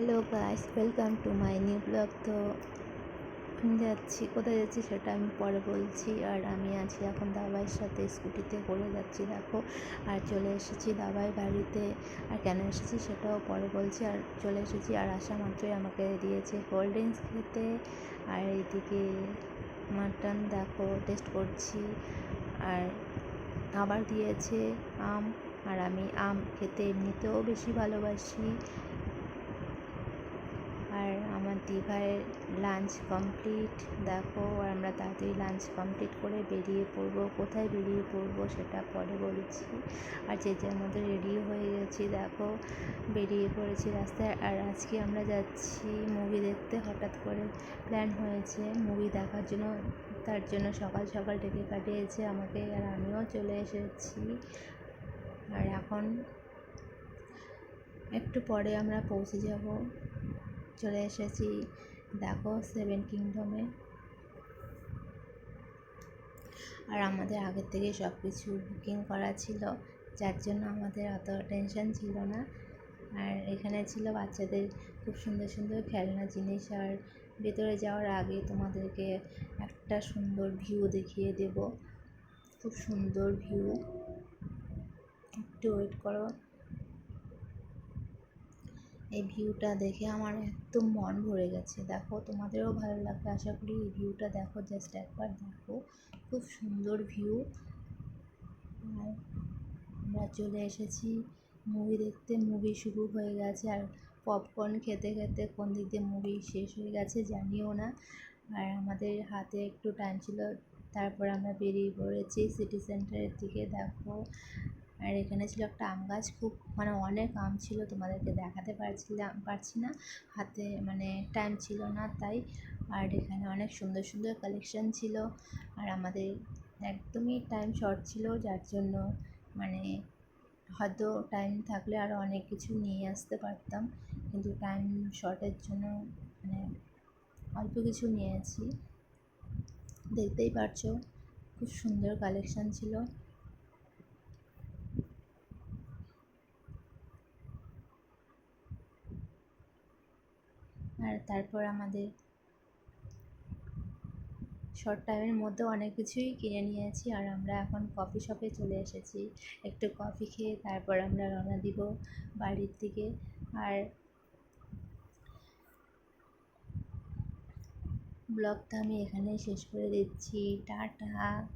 Hello guys welcome to my new blog তো আমি যাচ্ছি, কোথায় যাচ্ছি সেটা আমি পরে বলছি। আর আমি আছি এখন দাবাইয়ের সাথে স্কুটিতে করে যাচ্ছি, দেখো। আর চলে এসেছি দাবাই বাড়িতে। আর কেন এসেছি সেটাও পরে বলছি। আর চলে এসেছি, আর আসা মাত্রই আমাকে দিয়েছে কোল্ড ড্রিঙ্কস খেতে। আর এইদিকে মাটন দেখো টেস্ট করছি। আর আবার দিয়েছে আম। আর আমি আম খেতে এমনিতেও বেশি ভালোবাসি। আর আমার দিভাইয়ের লাঞ্চ কমপ্লিট, দেখো, আর আমরা তাড়াতাড়ি লাঞ্চ কমপ্লিট করে বেরিয়ে পড়ব। কোথায় বেরিয়ে পড়ব সেটা পরে বলছি। আর যে যার মধ্যে রেডি হয়ে গেছি, দেখো, বেরিয়ে পড়েছি রাস্তায়। আর আজকে আমরা যাচ্ছি মুভি দেখতে। হঠাৎ করে প্ল্যান হয়েছে মুভি দেখার জন্য। তার জন্য সকাল সকাল ডেকে কাটিয়েছে আমাকে, আর আমিও চলে এসেছি। আর এখন একটু পরে আমরা পৌঁছে যাব। চলে এসেছি। দেখো সেভেন কিংডমে আর আমাদের আগের থেকে সব কিছু বুকিং করা ছিল, যার জন্য আমাদের অত টেনশন ছিল না। আর এখানে ছিল বাচ্চাদের খুব সুন্দর সুন্দর খেলনা জিনিস, আর ভেতরে যাওয়ার আগে তোমাদেরকে একটা সুন্দর ভিউ দেখিয়ে দেব। খুব সুন্দর ভিউ একটু ওয়েট করো। এই ভিউটা দেখে আমার একদম মন ভরে গেছে। দেখো, তোমাদেরও ভালো লাগবে। আশা করি এই ভিউটা দেখো জাস্ট একবার দেখো। খুব সুন্দর ভিউ আর আমরা চলে এসেছি। মুভি দেখতে। মুভি শুরু হয়ে গেছে। আর পপকর্ন খেতে খেতে কোন দিক দিয়ে মুভি শেষ হয়ে গেছে জানিও না। আর আমাদের হাতে একটু টাইম ছিল। তারপর আমরা বেরিয়ে পড়েছি সিটি সেন্টারের দিকে। দেখো আর এখানে ছিল একটা আম গাছ, খুব মানে অনেক আম ছিল, তোমাদেরকে দেখাতে পারছিলাম, পারছি না। হাতে মানে টাইম ছিল না তাই। আর এখানে অনেক সুন্দর সুন্দর কালেকশন ছিল। আর আমাদের একদমই টাইম শর্ট ছিল, যার জন্য মানে হয়তো টাইম থাকলে আরও অনেক কিছু নিয়ে আসতে পারতাম। কিন্তু টাইম শর্টের জন্য মানে অল্প কিছু নিয়েছি। দেখতেই পারছ, খুব সুন্দর কালেকশন ছিল আর তারপর আমাদের শর্ট টাইমের মধ্যে অনেক কিছুই কিনে নিয়েছি। আর আমরা এখন কফি শপে চলে এসেছি। একটু কফি খেয়ে তারপর আমরা রওনা দিব বাড়ির দিকে। আর ব্লগটা আমি এখানেই শেষ করে দিচ্ছি। টাটা!